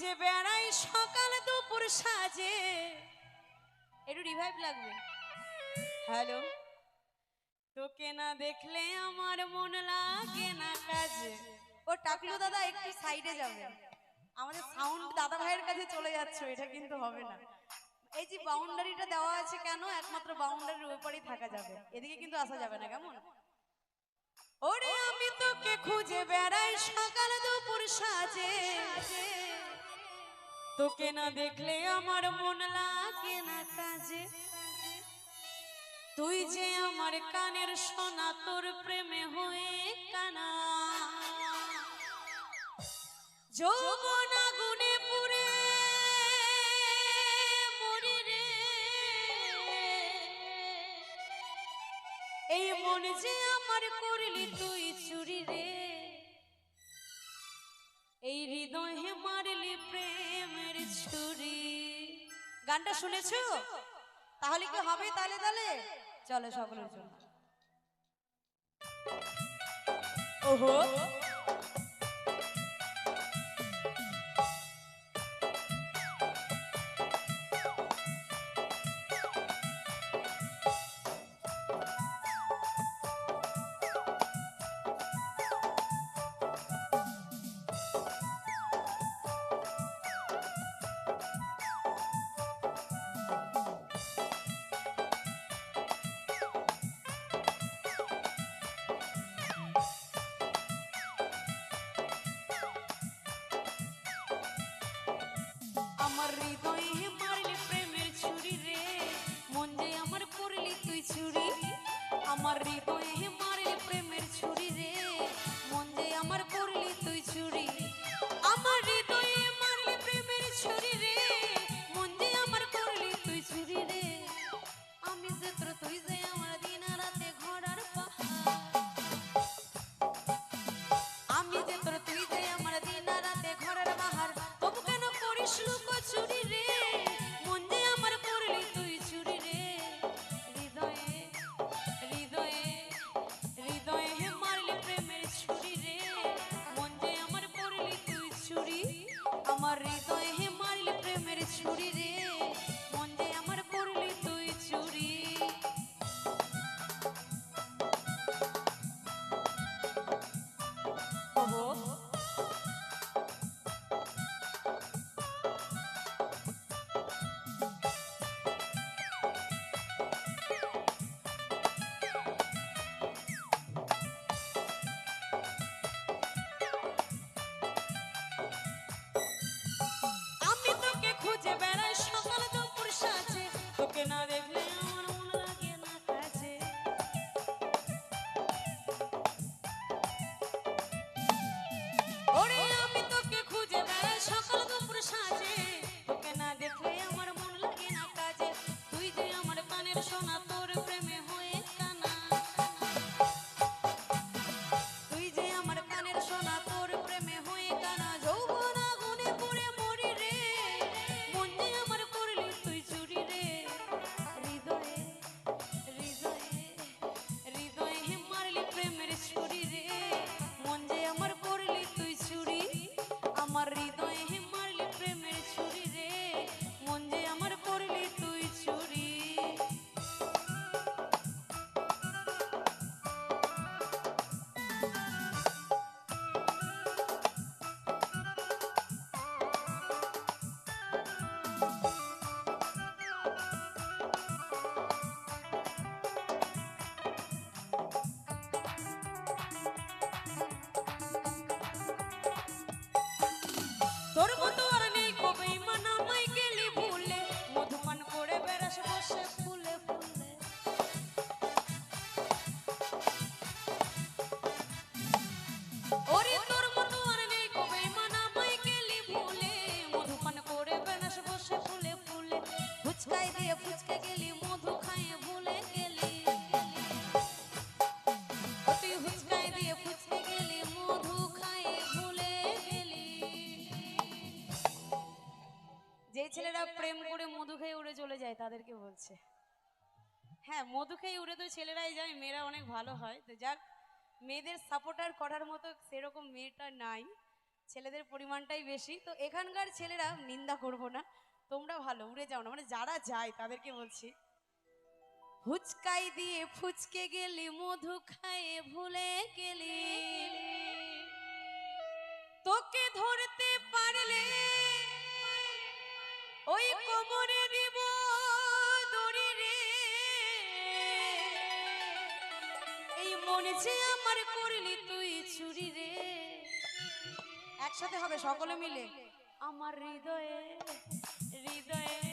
যে বেড়াই সকাল দুপুর সাজে। একটু রিভাইভ লাগবে। হ্যালো তোকে না দেখলে আমার মন লাগে না কাজে। ও টাকলো দাদা, একটু সাইডে যাবে। আমাদের সাউন্ড দাদা ভাইয়ের কাছে চলে যাচ্ছে, এটা কিন্তু হবে না। এই যে বাউন্ডারিটা দেওয়া আছে কেন, একমাত্র বাউন্ডারির উপরেই থাকা যাবে। এদিকে কিন্তু আসা যাবে না, কেমন? ওরে আমি তোকে খুঁজে বেড়াই সকাল দুপুর সাজে। তোকে না দেখলে আমার মন লাগে না কাজে। তুই যে আমার কানের সোনা, তোর প্রেমে হয়ে কানা। যৌবন আগুনে পুরে মরি রে। এই মন যে আমার করলি তুই চুরি রে। এই হৃদয়ে মারলি প্রেম। গানটা শুনেছো? তাহলে কি হবে তাহলে? তালে চলো সকলের জন্য। ওহো! मरी तो ही रे तो मारे प्रेम छोड़ी रे। তাদেরকে বলছে। হ্যাঁ মধু খেয়ে উড়ে তো ছেলেরাই যায়, মেয়েরা অনেক ভালো হয়। তো যাক, মেয়েদের সাপোর্টার করার মতো সেরকম মেয়েটা নাই। ছেলেদের পরিমাণটাই বেশি। তো এখানকার ছেলেরা নিন্দা করব না, তোমরা ভালো, উড়ে যাও না। মানে যারা যায়, তাদেরকে বলছি। হুচকাই দিয়ে ফুচকে গেলি, মধু খায়ে ভুলে গেলি। তোকে ধরতে পারল যে আমার করলি তুই চুরি রে। একসাথে হবে সকলে মিলে। আমার হৃদয়ে হৃদয়ে